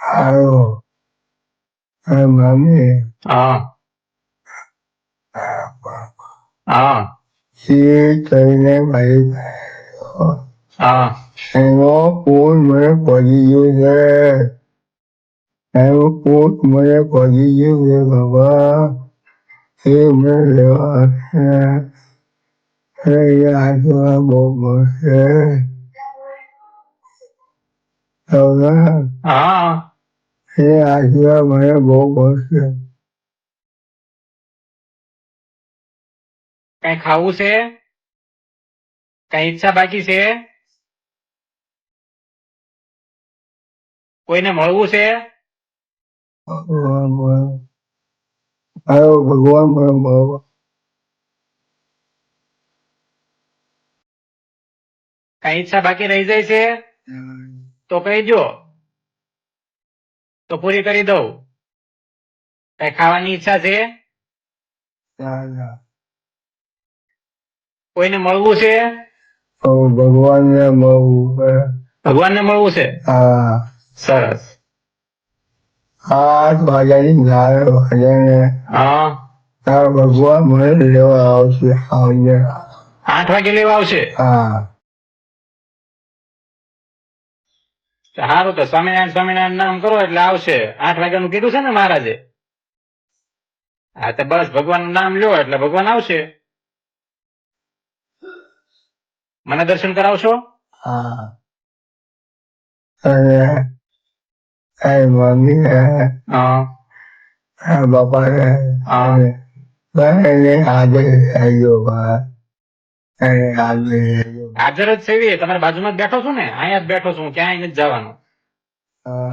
ఆవు మమ్మీ ఈ తగిన భయంలో ఏమో పూలు మన పది చూసే ఏమో పూలు మన పది చూసే బాబా ఏ మన దేవా ఆశ బొమ్మ બાબા એ મને લેવા છે એ આજવા બહુ મળશે હવે હા એ આજવા મને બહુ મળશે કઈ ખાવું છે કઈ ઈચ્છા બાકી છે કોઈને મળવું છે ભગવાન મને મારો ભગવાન મને મળવા કઈ ઈચ્છા બાકી રહી જાય છે તો કહેજો તો પૂરી કરી દઉં. કઈ ખાવાની ઈચ્છા છે? કોઈને મળવું છે? ભગવાનને મળવું ભગવાનને મળવું છે? હા. સરસ. આઠ વાગ્યાની હા. તારા ભગવાન મને લેવા આવશે આવજે. આઠ વાગે લેવા આવશે? હા. સારું તો સ્વામિનારાયણ સ્વામિનારાયણ નામ કરો એટલે આવશે. આઠ વાગ્યાનું કીધું છે ને મહારાજે? હા તો બસ ભગવાનનું નામ લ્યો એટલે ભગવાન આવશે. મને દર્શન કરાવશો? બાપા હા. હાજર જ છે. તમારી બાજુમાં જ બેઠો છું ને? અહીંયા જ બેઠો છું. હું ક્યાંય નથી જવાનું.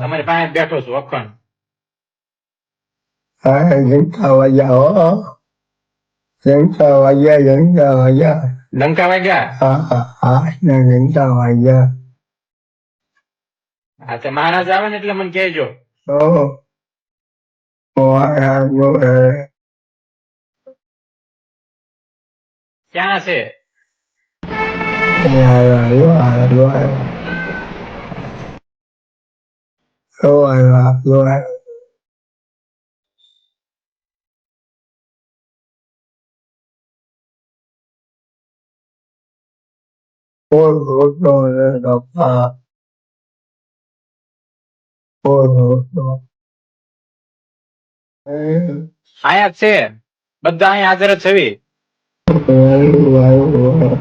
તમારી પાસે બેઠો છું અખંડ. વાગ્યા હો જનતા વાગ્યા જનતા વાગ્યા. ડંકા વાગ્યા? હા હા હા જનતા વાગ્યા. હા તો મહારાજ આવે ને એટલે મને કહેજો. તો ક્યાં જોડે ક્યાં છે આવ્યો આવ્યો આવ્યો આવ્યો આવ્યો Por otro de la paz. Por otro. Eh, અહીંયા જ છે બધા અહીંયા હાજર જ છે આવ્યો આવ્યો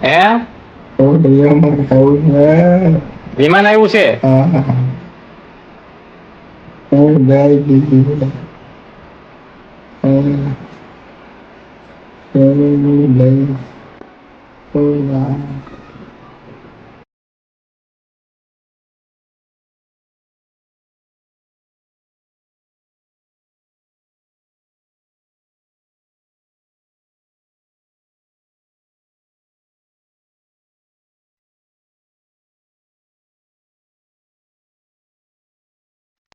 હે હું નિયમન થયું છે વિમાન આવ્યું છે? હા